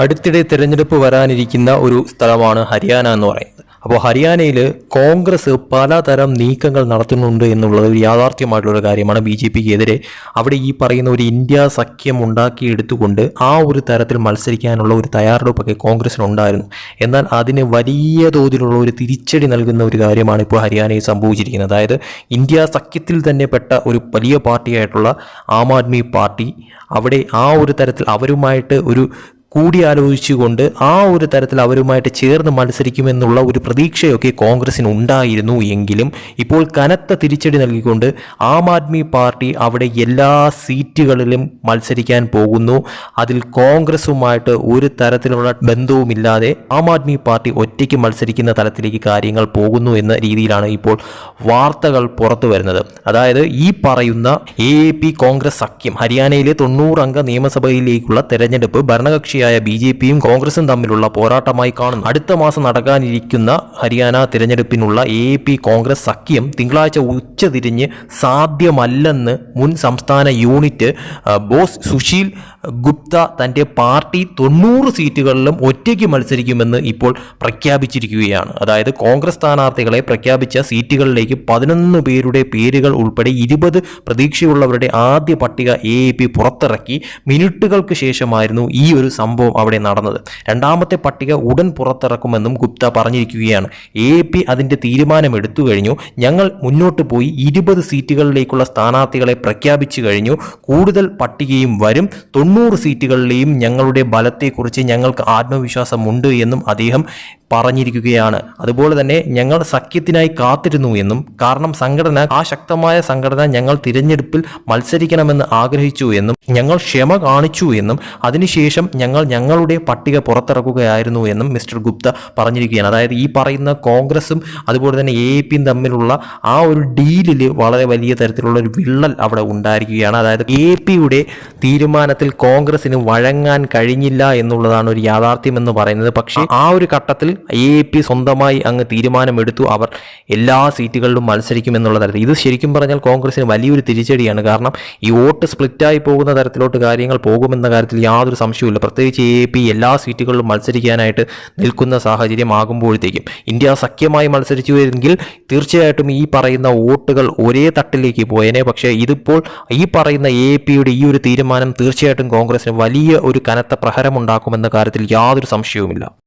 അടുത്തിടെ തിരഞ്ഞെടുപ്പ് വരാനിരിക്കുന്ന ഒരു സ്ഥലമാണ് ഹരിയാന എന്ന് പറയുന്നത്. അപ്പോൾ ഹരിയാനയിൽ കോൺഗ്രസ് പലതരം നീക്കങ്ങൾ നടത്തുന്നുണ്ട് എന്നുള്ളത് ഒരു യാഥാർത്ഥ്യമായിട്ടുള്ള കാര്യമാണ് ബി ജെ പിക്ക് എതിരെ അവിടെ ഈ പറയുന്ന ഒരു ഇന്ത്യ സഖ്യം ഉണ്ടാക്കിയെടുത്തുകൊണ്ട് ആ ഒരു തരത്തിൽ മത്സരിക്കാനുള്ള ഒരു തയ്യാറെടുപ്പൊക്കെ കോൺഗ്രസിനുണ്ടായിരുന്നു എന്നാൽ അതിന് വലിയ തോതിലുള്ള ഒരു തിരിച്ചടി നൽകുന്ന ഒരു കാര്യമാണ് ഇപ്പോൾ ഹരിയാനയിൽ സംഭവിച്ചിരിക്കുന്നത്. അതായത് ഇന്ത്യ സഖ്യത്തിൽ തന്നെ പെട്ട ഒരു വലിയ പാർട്ടിയായിട്ടുള്ള ആം ആദ്മി പാർട്ടി അവിടെ ആ ഒരു തരത്തിൽ അവരുമായിട്ട് ഒരു കൂടിയാലോചിച്ചുകൊണ്ട് ആ ഒരു തരത്തിൽ അവരുമായിട്ട് ചേർന്ന് മത്സരിക്കുമെന്നുള്ള ഒരു പ്രതീക്ഷയൊക്കെ കോൺഗ്രസിന് ഉണ്ടായിരുന്നു എങ്കിലും ഇപ്പോൾ കനത്ത തിരിച്ചടി നൽകിക്കൊണ്ട് ആം ആദ്മി പാർട്ടി അവിടെ എല്ലാ സീറ്റുകളിലും മത്സരിക്കാൻ പോകുന്നു. അതിൽ കോൺഗ്രസുമായിട്ട് ഒരു തരത്തിലുള്ള ബന്ധവുമില്ലാതെ ആം ആദ്മി പാർട്ടി ഒറ്റയ്ക്ക് മത്സരിക്കുന്ന തലത്തിലേക്ക് കാര്യങ്ങൾ പോകുന്നു എന്ന രീതിയിലാണ് ഇപ്പോൾ വാർത്തകൾ പുറത്തു വരുന്നത്. അതായത് ഈ പറയുന്ന എ കോൺഗ്രസ് സഖ്യം ഹരിയാനയിലെ തൊണ്ണൂറംഗ നിയമസഭയിലേക്കുള്ള തെരഞ്ഞെടുപ്പ് ഭരണകക്ഷിയായ ബി ജെ പിയും കോൺഗ്രസും തമ്മിലുള്ള പോരാട്ടമായി കാണുന്നു. അടുത്ത മാസം നടക്കാനിരിക്കുന്ന ഹരിയാന തിരഞ്ഞെടുപ്പിനുള്ള എ പി കോൺഗ്രസ് സഖ്യം തിങ്കളാഴ്ച ഉച്ചതിരിഞ്ഞ് സാധ്യമല്ലെന്ന് മുൻ സംസ്ഥാന യൂണിറ്റ് ബോസ് സുശീൽ ഗുപ്ത തന്റെ പാർട്ടി തൊണ്ണൂറ് സീറ്റുകളിലും ഒറ്റയ്ക്ക് മത്സരിക്കുമെന്ന് ഇപ്പോൾ പ്രഖ്യാപിച്ചിരിക്കുകയാണ്. അതായത് കോൺഗ്രസ് സ്ഥാനാർത്ഥികളെ പ്രഖ്യാപിച്ച സീറ്റുകളിലേക്ക് പതിനൊന്ന് പേരുടെ പേരുകൾ ഉൾപ്പെടെ ഇരുപത് പ്രതീക്ഷയുള്ളവരുടെ ആദ്യ പട്ടിക എ പി പുറത്തിറക്കി മിനിറ്റുകൾക്ക് ശേഷമായിരുന്നു ഈ ഒരു സംഭവം അവിടെ നടന്നത്. രണ്ടാമത്തെ പട്ടിക ഉടൻ പുറത്തിറക്കുമെന്നും ഗുപ്ത പറഞ്ഞിരിക്കുകയാണ്. എ പി അതിന്റെ തീരുമാനം എടുത്തു കഴിഞ്ഞു. ഞങ്ങൾ മുന്നോട്ട് പോയി ഇരുപത് സീറ്റുകളിലേക്കുള്ള സ്ഥാനാർത്ഥികളെ പ്രഖ്യാപിച്ചു കഴിഞ്ഞു. കൂടുതൽ പട്ടികയും വരും. തൊണ്ണൂറ് സീറ്റുകളിലെയും ഞങ്ങളുടെ ബലത്തെക്കുറിച്ച് ഞങ്ങൾക്ക് ആത്മവിശ്വാസമുണ്ട് എന്നും അദ്ദേഹം പറഞ്ഞിരിക്കുകയാണ്. അതുപോലെ തന്നെ ഞങ്ങൾ സഖ്യത്തിനായി കാത്തിരുന്നു എന്നും കാരണം സംഘടന ആ ശക്തമായ സംഘടന ഞങ്ങൾ തിരഞ്ഞെടുപ്പിൽ മത്സരിക്കണമെന്ന് ആഗ്രഹിച്ചു എന്നും ഞങ്ങൾ ക്ഷമ കാണിച്ചു എന്നും അതിനുശേഷം ഞങ്ങൾ ഞങ്ങളുടെ പട്ടിക പുറത്തിറക്കുകയായിരുന്നു എന്നും മിസ്റ്റർ ഗുപ്ത പറഞ്ഞിരിക്കുകയാണ്. അതായത് ഈ പറയുന്ന കോൺഗ്രസും അതുപോലെ തന്നെ എ പിയും തമ്മിലുള്ള ആ ഒരു ഡീലിൽ വളരെ വലിയ തരത്തിലുള്ള ഒരു വിള്ളൽ അവിടെ ഉണ്ടായിരിക്കുകയാണ്. അതായത് എ പിയുടെ തീരുമാനത്തിൽ കോൺഗ്രസിന് വഴങ്ങാൻ കഴിഞ്ഞില്ല എന്നുള്ളതാണ് ഒരു യാഥാർത്ഥ്യം എന്ന് പറയുന്നത്. പക്ഷേ ആ ഒരു ഘട്ടത്തിൽ എ പി സ്വന്തമായി അങ്ങ് തീരുമാനമെടുത്തു. അവർ എല്ലാ സീറ്റുകളിലും മത്സരിക്കും എന്നുള്ള തരത്തിൽ. ഇത് ശരിക്കും പറഞ്ഞാൽ കോൺഗ്രസിന് വലിയൊരു തിരിച്ചടിയാണ്. കാരണം ഈ വോട്ട് സ്പ്ലിറ്റായി പോകുന്ന തരത്തിലോട്ട് കാര്യങ്ങൾ പോകുമെന്ന കാര്യത്തിൽ യാതൊരു സംശയവുമില്ല. പ്രത്യേകിച്ച് എ പി എല്ലാ സീറ്റുകളിലും മത്സരിക്കാനായിട്ട് നിൽക്കുന്ന സാഹചര്യം ആകുമ്പോഴത്തേക്കും ഇന്ത്യ സഖ്യമായി മത്സരിച്ചു എങ്കിൽ തീർച്ചയായിട്ടും ഈ പറയുന്ന വോട്ടുകൾ ഒരേ തട്ടിലേക്ക് പോയേനെ. പക്ഷേ ഇതിപ്പോൾ ഈ പറയുന്ന എ പിയുടെ ഈ ഒരു തീരുമാനം തീർച്ചയായിട്ടും കോൺഗ്രസിന് വലിയ ഒരു കനത്ത പ്രഹരമുണ്ടാക്കുമെന്ന കാര്യത്തിൽ യാതൊരു സംശയവുമില്ല.